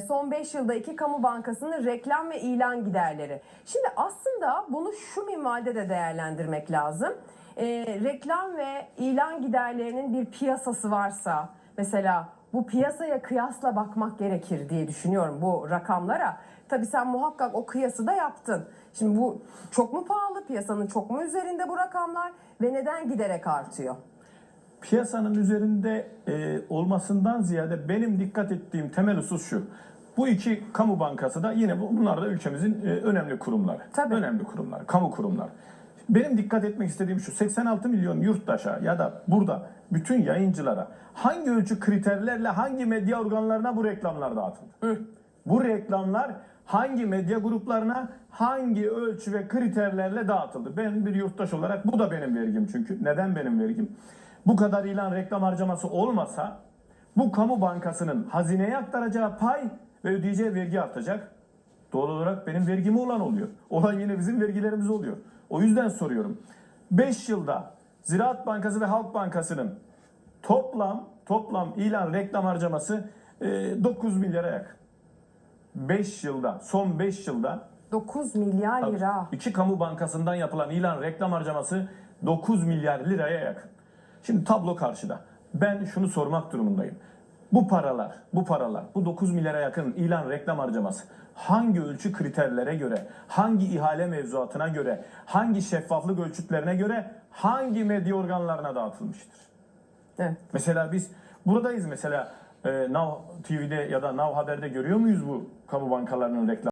son 5 yılda iki kamu bankasının reklam ve ilan giderleri. Şimdi aslında bunu şu minvalde de değerlendirmek lazım. E, reklam ve ilan giderlerinin bir piyasası varsa mesela bu piyasaya kıyasla bakmak gerekir diye düşünüyorum bu rakamlara. Tabii sen muhakkak o kıyası da yaptın. Şimdi bu çok mu pahalı, piyasanın çok mu üzerinde bu rakamlar ve neden giderek artıyor? Piyasanın üzerinde e, olmasından ziyade benim dikkat ettiğim temel husus şu. Bu iki kamu bankası da yine bu- bunlar da ülkemizin e, önemli kurumları. Tabii. Önemli kurumlar, kamu kurumları. Benim dikkat etmek istediğim şu 86 milyon yurttaşa ya da burada bütün yayıncılara hangi ölçü kriterlerle hangi medya organlarına bu reklamlar dağıtıldı? Bu reklamlar hangi medya gruplarına hangi ölçü ve kriterlerle dağıtıldı? Ben bir yurttaş olarak bu da benim vergim çünkü. Neden benim vergim? Bu kadar ilan reklam harcaması olmasa bu kamu bankasının hazineye aktaracağı pay ve ödeyeceği vergi artacak. Doğal olarak benim vergime olan oluyor. Olan yine bizim vergilerimiz oluyor. O yüzden soruyorum. 5 yılda Ziraat Bankası ve Halk Bankası'nın toplam toplam ilan reklam harcaması e, 9 milyara yakın. 5 yılda, son 5 yılda 9 milyar lira. iki kamu bankasından yapılan ilan reklam harcaması 9 milyar liraya yakın. Şimdi tablo karşıda. Ben şunu sormak durumundayım. Bu paralar, bu paralar, bu 9 milyara yakın ilan reklam harcaması hangi ölçü kriterlere göre, hangi ihale mevzuatına göre, hangi şeffaflık ölçütlerine göre, hangi medya organlarına dağıtılmıştır? Evet. Mesela biz buradayız mesela e, Now TV'de ya da Now Haber'de görüyor muyuz bu kamu bankalarının reklam